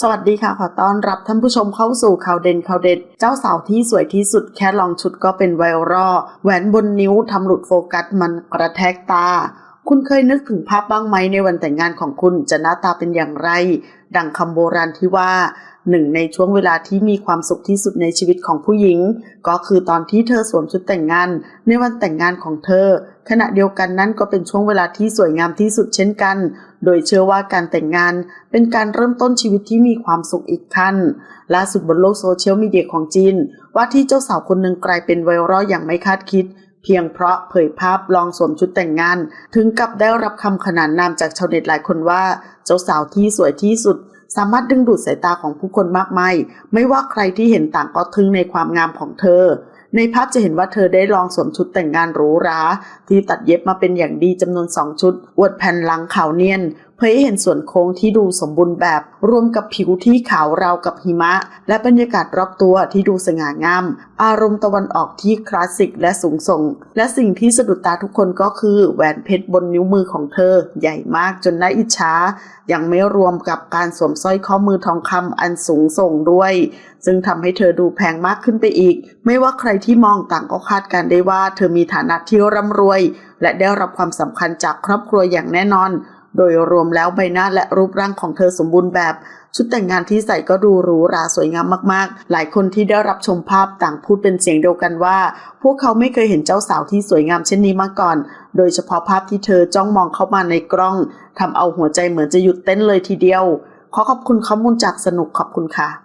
สวัสดีค่ะ ขอต้อนรับท่านผู้ชมเข้าสู่ข่าวเด่นข่าวเด็ด เจ้าสาวที่สวยที่สุดแค่ลองชุดก็เป็นไวรัลแหวนบนนิ้วทำหลุดโฟกัสมันกระแทกตา คุณเคยนึกถึงภาพบ้างไหมในวันแต่งงานของคุณจะหน้าตาเป็นอย่างไร ดังคำโบราณที่ว่าหนึ่งในช่วงเวลาที่มีความสุขที่สุดในชีวิตของผู้หญิง ก็คือตอนที่เธอสวมชุดแต่งงาน ในวันแต่งงานของเธอ ขณะเดียวกันนั้นก็เป็นช่วงเวลาที่สวยงามที่สุดเช่นกัน โดยเชื่อว่าการแต่งงานเป็นการเริ่มต้นชีวิตที่มีความสุขอีกขั้นล่าสุดบนโลกโซเชียลมีเดียของจีน ว่าที่เจ้าสาวคนหนึ่งกลายเป็นไวรัลอย่างไม่คาดคิด เพียงเพราะเผยภาพลองสวมชุดแต่งงาน ถึงกับได้รับคำขนานนามจากชาวเน็ตหลายคนว่า เจ้าสาวที่สวยที่สุดสามารถดึงดูดสายตาของผู้คนมากมาย ไม่ว่าใครที่เห็นต่างก็ทึ่งในความงามของเธอ ในภาพจะเห็นว่าเธอได้ลองสวมชุดแต่งงานหรูหราที่ตัดเย็บมาเป็นอย่างดีจำนวนสองชุดอวดแผ่นหลังขาวเนียน เผยให้เห็นส่วนโค้งที่ดูสมบูรณ์แบบ รวมกับผิวที่ขาวราวกับหิมะ และบรรยากาศรอบตัวที่ดูสง่างาม อารมณ์ตะวันออกที่คลาสสิกและสูงส่ง และสิ่งที่สะดุดตาทุกคนก็คือแหวนเพชรบนนิ้วมือของเธอ ใหญ่มากจนน่าอิจฉายังไม่รวมกับการสวมสร้อยข้อมือทองคำอันสูงส่งด้วย ซึ่งทำให้เธอดูแพงมากขึ้นไปอีก ไม่ว่าใครที่มองต่างก็คาดการได้ว่า เธอมีฐานะที่ร่ำรวย และได้รับความสำคัญจากครอบครัวอย่างแน่นอน โดยรวมแล้วใบหน้าและรูปร่างของเธอสมบูรณ์แบบ ชุดแต่งงานที่ใส่ก็ดูหรูหราสวยงามมากๆ หลายคนที่ได้รับชมภาพต่างพูดเป็นเสียงเดียวกันว่า พวกเขาไม่เคยเห็นเจ้าสาวที่สวยงามเช่นนี้มาก่อน โดยเฉพาะภาพที่เธอจ้องมองเข้ามาในกล้องทำเอาหัวใจเหมือนจะหยุดเต้นเลยทีเดียว ขอขอบคุณข้อมูลจากสนุกขอบคุณค่ะ